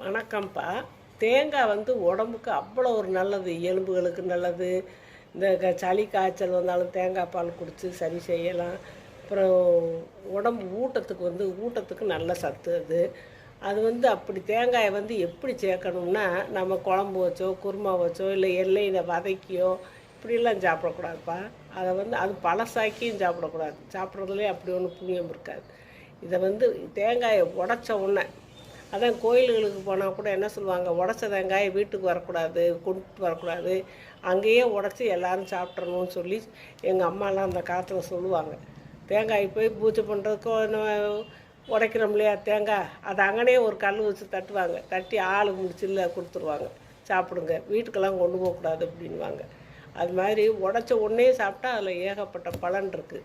வணக்கம்ப்பா. தேங்காய் வந்து உடம்புக்கு அவ்வளோ ஒரு நல்லது. எலும்புகளுக்கு நல்லது. இந்த க- சளி காய்ச்சல் வந்தாலும் தேங்காய் பால் குடித்து சரி செய்யலாம். அப்புறம் உடம்பு ஊட்டத்துக்கு வந்து ஊட்டத்துக்கு நல்ல சத்து அது. அது வந்து அப்படி தேங்காயை வந்து எப்படி சேர்க்கணும்னா நம்ம குழம்பு வச்சோ குருமா வச்சோ இல்லை எல்லையில் வதக்கியோ இப்படிலாம் சாப்பிடக்கூடாதுப்பா. அதை வந்து அது பழசாக்கியும் சாப்பிடக்கூடாது. சாப்பிட்றதுலேயே அப்படி ஒன்றும் புண்ணியம் இருக்காது. இதை வந்து தேங்காயை உடச்ச உடனே அதான் கோயில்களுக்கு போனால் கூட என்ன சொல்லுவாங்க உடச்ச தேங்காயை வீட்டுக்கு வரக்கூடாது கொண்டு வரக்கூடாது. அங்கேயே உடச்சி எல்லாரும் சாப்பிட்றணும்னு சொல்லி எங்கள் அம்மாலாம் அந்த காலத்தில் சொல்லுவாங்க. தேங்காய் போய் பூஜை பண்ணுறதுக்கோ உடைக்கிறோம் இல்லையா தேங்காய் அதை அங்கனே ஒரு கல் வச்சு தட்டுவாங்க. தட்டி ஆள் முடிச்சில்ல கொடுத்துருவாங்க. சாப்பிடுங்க வீட்டுக்கெல்லாம் கொண்டு போகக்கூடாது அப்படின்வாங்க அது மாதிரி உடச்ச உடனே சாப்பிட்டா அதில் ஏகப்பட்ட பலன் இருக்குது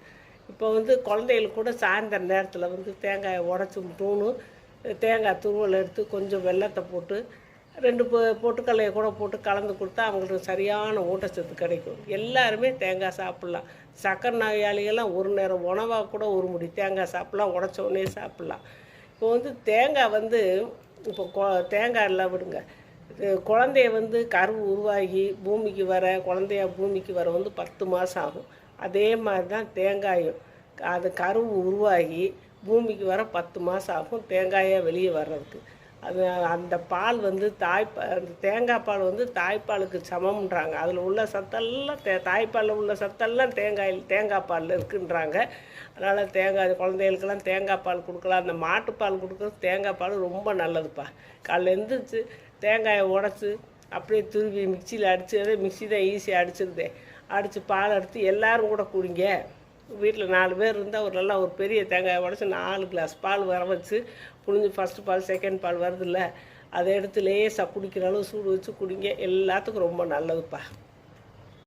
இப்போ வந்து குழந்தைகளுக்கு கூட சாயந்தர நேரத்தில் வந்து தேங்காயை உடச்சி தூணு தேங்காய் துருவல் எடுத்து கொஞ்சம் வெல்லத்தை போட்டு ரெண்டு பொ பொட்டுக்கல்லையை கூட போட்டு கலந்து கொடுத்தா அவங்களுக்கு சரியான ஊட்டச்சத்து கிடைக்கும். எல்லாருமே தேங்காய் சாப்பிட்லாம். சக்கரை நோயாளிகள்லாம் ஒரு நேரம் உணவாக கூட ஒரு முடி தேங்காய் சாப்பிட்லாம் உடச்ச உடனே சாப்பிட்லாம். இப்போ வந்து தேங்காய் வந்து இப்போ கொ தேங்காய் எல்லாம் விடுங்க. குழந்தைய வந்து கரு உருவாகி பூமிக்கு வர குழந்தைய பூமிக்கு வர வந்து பத்து மாதம் ஆகும். அதே மாதிரி தான் தேங்காயும். அது கரு உருவாகி பூமிக்கு வர பத்து மாதம் ஆகும் தேங்காயாக வெளியே வர்றதுக்கு. அது அந்த பால் வந்து தாய்ப்பா அந்த தேங்காய் பால் வந்து தாய்ப்பாலுக்கு சமம்ன்றாங்க. அதில் உள்ள சத்தெல்லாம் தே தாய்ப்பாலில் உள்ள சத்தெல்லாம் தேங்காயில் தேங்காய் பாலில் இருக்குன்றாங்க. அதனால் தேங்காய் குழந்தைகளுக்கெல்லாம் தேங்காய் பால் கொடுக்கலாம். அந்த மாட்டுப்பால் கொடுக்குறது தேங்காய் பால் ரொம்ப நல்லதுப்பா. காலைல எழுந்திரிச்சு தேங்காயை உடச்சி அப்படியே துருவி மிக்சியில் அடிச்சு அதே மிக்சி தான் ஈஸியாக அடிச்சிருந்தேன் அடித்து பால் எடுத்து எல்லாரும் கூட குடிங்க. வீட்டில் நாலு பேர் இருந்தால் ஒரு நல்லா ஒரு பெரிய தேங்காயை உடச்சி நாலு கிளாஸ் பால் வர வச்சு புழிஞ்சு ஃபஸ்ட்டு பால் செகண்ட் பால் வருதுல்ல அதை எடுத்து லேசாக குடிக்கிற அளவு சூடு வச்சு குடிங்க. எல்லாத்துக்கும் ரொம்ப நல்லதுப்பா.